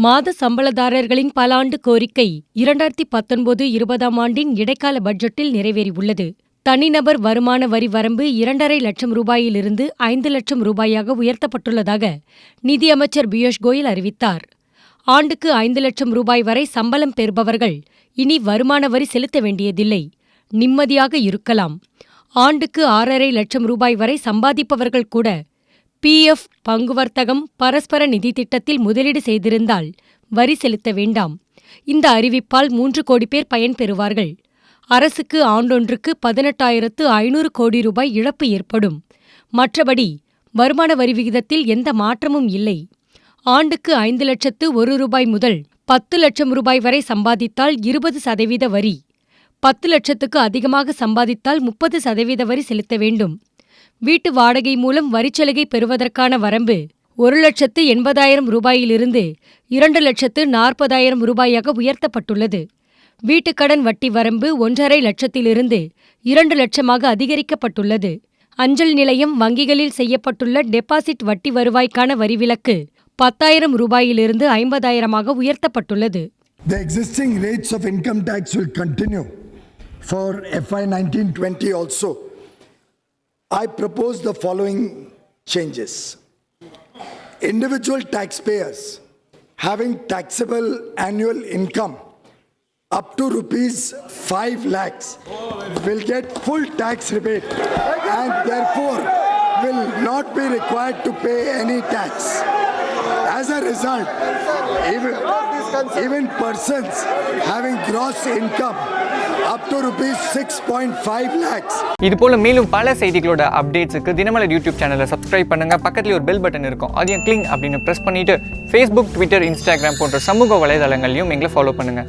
மாத சம்பளதாரர்களின் பல ஆண்டு கோரிக்கை இரண்டாயிரத்தி பத்தொன்பது இருபதாம் ஆண்டின் இடைக்கால பட்ஜெட்டில் நிறைவேறியுள்ளது. தனிநபர் வருமான வரி வரம்பு இரண்டரை லட்சம் ரூபாயிலிருந்து ஐந்து லட்சம் ரூபாயாக உயர்த்தப்பட்டுள்ளதாக நிதியமைச்சர் பியூஷ் கோயல் அறிவித்தார். ஆண்டுக்கு ஐந்து லட்சம் ரூபாய் வரை சம்பளம் பெறுபவர்கள் இனி வருமான வரி செலுத்த வேண்டியதில்லை. நிம்மதியாக இருக்கலாம். ஆண்டுக்கு ஆறரை லட்சம் ரூபாய் வரை சம்பாதிப்பவர்கள் கூட பிஎஃப் பங்கு வர்த்தகம் பரஸ்பர நிதி திட்டத்தில் முதலீடு செய்திருந்தால் வரி செலுத்த வேண்டாம். இந்த அறிவிப்பால் மூன்று கோடி பேர் பயன்பெறுவார்கள் அரசுக்கு ஆண்டொன்றுக்கு பதினெட்டாயிரத்து ஐநூறு கோடி ரூபாய் இழப்பு ஏற்படும். மற்றபடி வருமான வரி விகிதத்தில் எந்த மாற்றமும் இல்லை. ஆண்டுக்கு ஐந்து லட்சத்து ஒரு ரூபாய் முதல் பத்து லட்சம் ரூபாய் வரை சம்பாதித்தால் இருபது சதவீத வரி. பத்து லட்சத்துக்கு அதிகமாக சம்பாதித்தால் முப்பது சதவீத வரி செலுத்த வேண்டும். வீட்டு வாடகை மூலம் வரிச்சலுகை பெறுவதற்கான வரம்பு ஒரு லட்சத்து எண்பதாயிரம் ரூபாயிலிருந்து இரண்டு லட்சத்து நாற்பதாயிரம் ரூபாயாக உயர்த்தப்பட்டுள்ளது. வீட்டுக்கடன் வட்டி வரம்பு ஒன்றரை லட்சத்திலிருந்து இரண்டு லட்சமாக அதிகரிக்கப்பட்டுள்ளது. அஞ்சல் நிலையம் வங்கிகளில் செய்யப்பட்டுள்ள டெபாசிட் வட்டி வருவாய்க்கான வரிவிலக்கு பத்தாயிரம் ரூபாயிலிருந்து ஐம்பதாயிரமாக உயர்த்தப்பட்டுள்ளது. The existing rates of income tax will continue for FY 1920 also. I propose the following changes. Individual taxpayers having taxable annual income up to rupees 5 lakhs will get full tax rebate and therefore will not be required to pay any tax. As a result, even, even persons having gross income up to rupees 6.5 lakhs. இது போல மேலும் பல செய்திகளோட அப்டேட்ஸுக்கு Dinamalar YouTube சேனலை subscribe பண்ணுங்க. பக்கத்துல ஒரு பெல் பட்டன் இருக்கும். அதையும் கிளிங் அப்படின்னு ப்ரெஸ் பண்ணிட்டு ஃபேஸ்புக் ட்விட்டர் இன்ஸ்டாகிராம் போன்ற சமூக வலைதளங்களையும் எங்களை ஃபாலோ பண்ணுங்க.